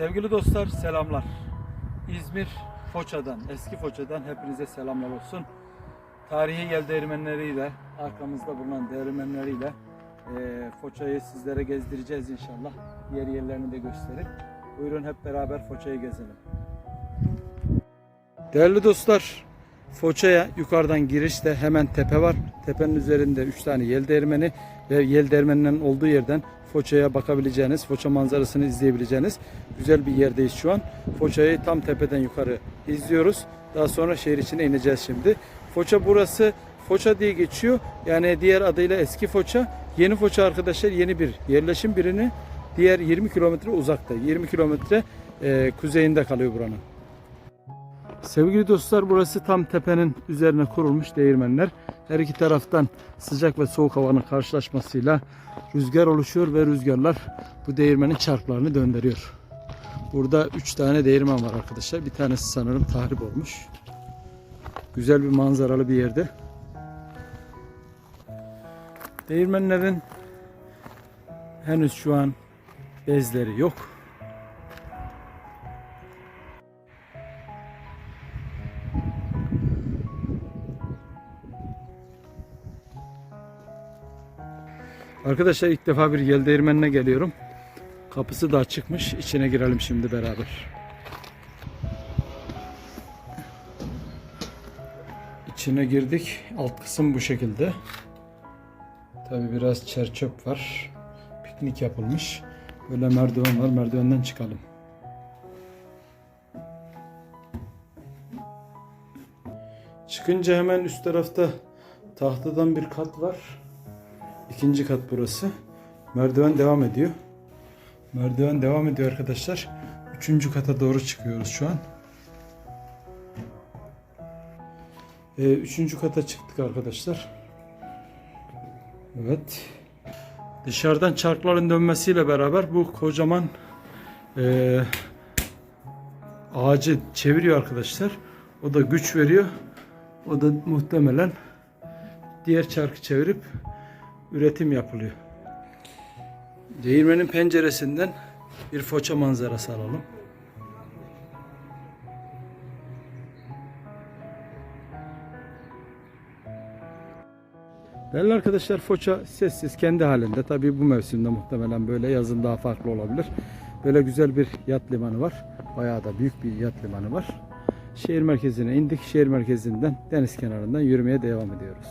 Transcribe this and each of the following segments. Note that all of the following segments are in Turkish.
Sevgili dostlar selamlar. İzmir Foça'dan, eski Foça'dan hepinize selamlar olsun. Tarihi yel değirmenleriyle, arkamızda bulunan değirmenleriyle eee Foça'yı sizlere gezdireceğiz inşallah. Diğer yerlerini de gösterip. Buyurun hep beraber Foça'yı gezelim. Değerli dostlar, Foça'ya yukarıdan girişte hemen tepe var. Tepenin üzerinde 3 tane yel değirmeni ve yel değirmeninin olduğu yerden Foça'ya bakabileceğiniz, Foça manzarasını izleyebileceğiniz güzel bir yerdeyiz şu an. Foça'yı tam tepeden yukarı izliyoruz. Daha sonra şehir içine ineceğiz şimdi. Foça burası Foça diye geçiyor. Yani diğer adıyla eski Foça. Yeni Foça arkadaşlar yeni bir yerleşim birini diğer 20 kilometre uzakta. 20 kilometre e, kuzeyinde kalıyor buranın. Sevgili dostlar burası tam tepenin üzerine kurulmuş değirmenler. Her iki taraftan sıcak ve soğuk havanın karşılaşmasıyla rüzgar oluşuyor ve rüzgarlar bu değirmenin çarklarını döndürüyor. Burada 3 tane değirmen var arkadaşlar. Bir tanesi sanırım tahrip olmuş. Güzel bir manzaralı bir yerde. Değirmenlerin henüz şu an bezleri yok. Arkadaşlar ilk defa bir yel değirmenine geliyorum. Kapısı da açıkmış. İçine girelim şimdi beraber. İçine girdik. Alt kısım bu şekilde. Tabi biraz çer çöp var. Piknik yapılmış. Böyle merdiven var. Merdivenden çıkalım. Çıkınca hemen üst tarafta tahtadan bir kat var. İkinci kat burası. Merdiven devam ediyor. Merdiven devam ediyor arkadaşlar. Üçüncü kata doğru çıkıyoruz şu an. Ee, üçüncü kata çıktık arkadaşlar. Evet. Dışarıdan çarkların dönmesiyle beraber bu kocaman ee, ağacı çeviriyor arkadaşlar. O da güç veriyor. O da muhtemelen diğer çarkı çevirip üretim yapılıyor. Değirmenin penceresinden bir foça manzarası alalım. Değerli arkadaşlar Foça sessiz kendi halinde. Tabii bu mevsimde muhtemelen böyle yazın daha farklı olabilir. Böyle güzel bir yat limanı var. Bayağı da büyük bir yat limanı var. Şehir merkezine indik. Şehir merkezinden deniz kenarından yürümeye devam ediyoruz.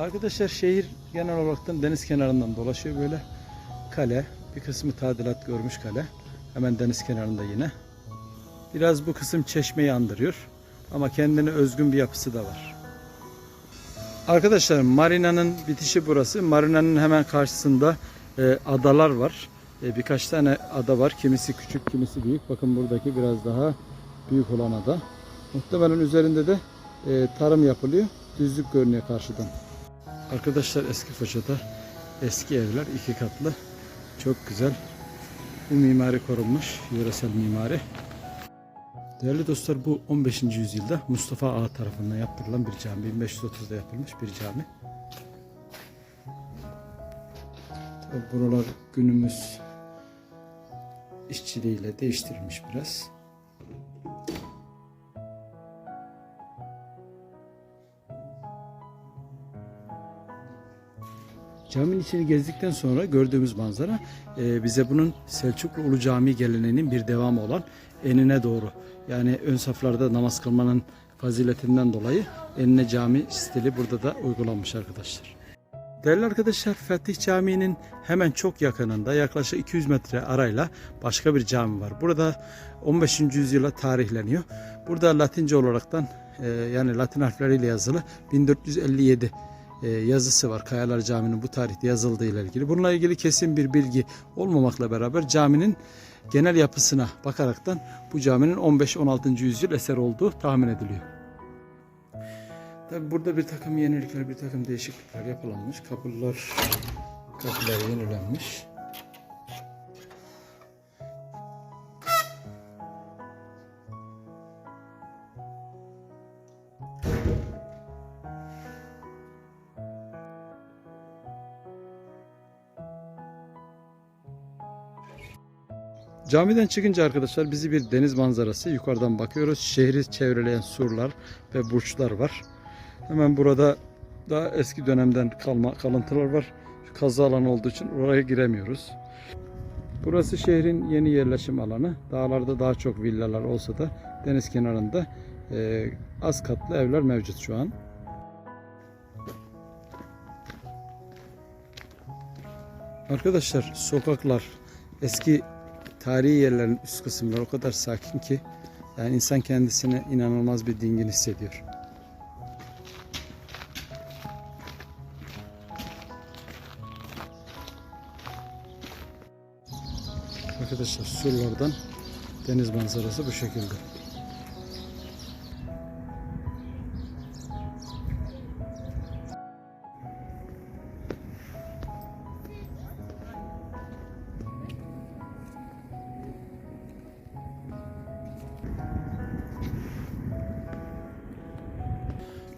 Arkadaşlar şehir genel olaraktan deniz kenarından dolaşıyor böyle. Kale, bir kısmı tadilat görmüş kale. Hemen deniz kenarında yine. Biraz bu kısım çeşmeyi andırıyor. Ama kendine özgün bir yapısı da var. Arkadaşlar marinanın bitişi burası. Marinanın hemen karşısında e, adalar var. E, birkaç tane ada var. Kimisi küçük, kimisi büyük. Bakın buradaki biraz daha büyük olan ada. Muhtemelen üzerinde de e, tarım yapılıyor. Düzlük görünüyor karşıdan. Arkadaşlar eski Foça'da eski evler iki katlı. Çok güzel. Bu mimari korunmuş. Yöresel mimari. Değerli dostlar bu 15. yüzyılda Mustafa Ağa tarafından yaptırılan bir cami. 1530'da yapılmış bir cami. Buralar günümüz işçiliğiyle değiştirilmiş biraz. Caminin içini gezdikten sonra gördüğümüz manzara e, bize bunun Selçuklu Ulu Camii geleneğinin bir devamı olan enine doğru. Yani ön saflarda namaz kılmanın faziletinden dolayı enine cami stili burada da uygulanmış arkadaşlar. Değerli arkadaşlar Fatih Camii'nin hemen çok yakınında yaklaşık 200 metre arayla başka bir cami var. Burada 15. yüzyıla tarihleniyor. Burada Latince olaraktan e, yani Latin harfleriyle yazılı 1457 e, yazısı var. Kayalar Camii'nin bu tarihte yazıldığı ilgili. Bununla ilgili kesin bir bilgi olmamakla beraber caminin genel yapısına bakaraktan bu caminin 15-16. yüzyıl eser olduğu tahmin ediliyor. Tabi burada bir takım yenilikler, bir takım değişiklikler yapılanmış. Kapılar, kapılar yenilenmiş. Camiden çıkınca arkadaşlar bizi bir deniz manzarası yukarıdan bakıyoruz. Şehri çevreleyen surlar ve burçlar var. Hemen burada daha eski dönemden kalma kalıntılar var. Kazı alanı olduğu için oraya giremiyoruz. Burası şehrin yeni yerleşim alanı. Dağlarda daha çok villalar olsa da deniz kenarında e, az katlı evler mevcut şu an. Arkadaşlar sokaklar eski tarihi yerlerin üst kısımları o kadar sakin ki yani insan kendisine inanılmaz bir dingin hissediyor. Arkadaşlar surlardan deniz manzarası bu şekilde.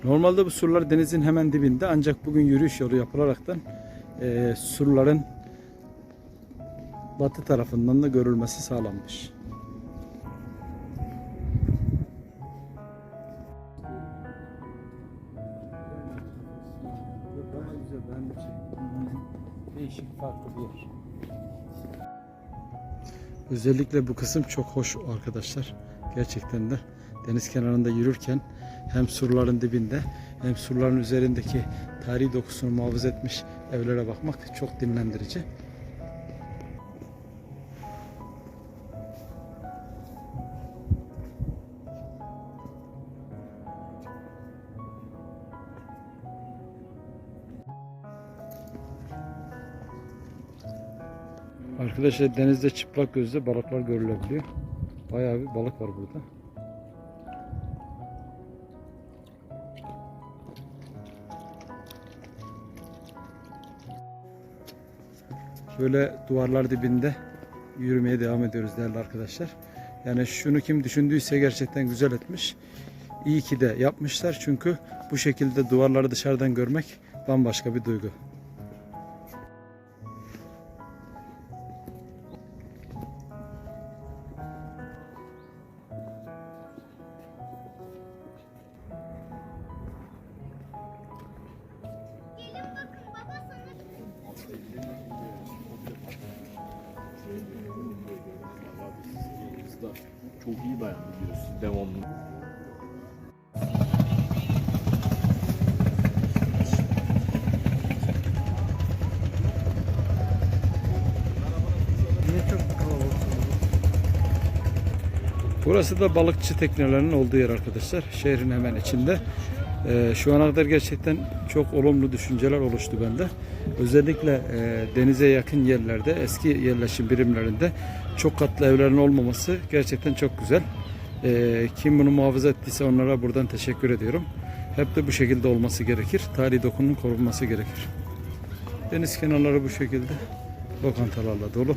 Normalde bu surlar denizin hemen dibinde ancak bugün yürüyüş yolu yapılaraktan eee surların batı tarafından da görülmesi sağlanmış. Değişik farklı bir yer. Özellikle bu kısım çok hoş arkadaşlar. Gerçekten de deniz kenarında yürürken hem surların dibinde hem surların üzerindeki tarihi dokusunu muhafaza etmiş evlere bakmak çok dinlendirici. Arkadaşlar denizde çıplak gözle balıklar görülebiliyor. Bayağı bir balık var burada. Böyle duvarlar dibinde yürümeye devam ediyoruz değerli arkadaşlar. Yani şunu kim düşündüyse gerçekten güzel etmiş. İyi ki de yapmışlar çünkü bu şekilde duvarları dışarıdan görmek bambaşka bir duygu. Da çok iyi dayandı diyorsun devamlı. Burası da balıkçı teknelerinin olduğu yer arkadaşlar. Şehrin hemen içinde. Ee, şu ana kadar gerçekten çok olumlu düşünceler oluştu bende. Özellikle e, denize yakın yerlerde, eski yerleşim birimlerinde çok katlı evlerin olmaması gerçekten çok güzel. Ee, kim bunu muhafaza ettiyse onlara buradan teşekkür ediyorum. Hep de bu şekilde olması gerekir. Tarihi dokunun korunması gerekir. Deniz kenarları bu şekilde lokantalarla dolu.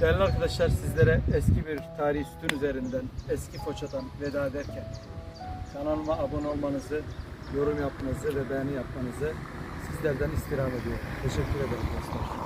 Değerli arkadaşlar sizlere eski bir tarihi sütun üzerinden eski Foça'dan veda ederken kanalıma abone olmanızı, yorum yapmanızı ve beğeni yapmanızı sizlerden istirham ediyorum. Teşekkür ederim dostlar.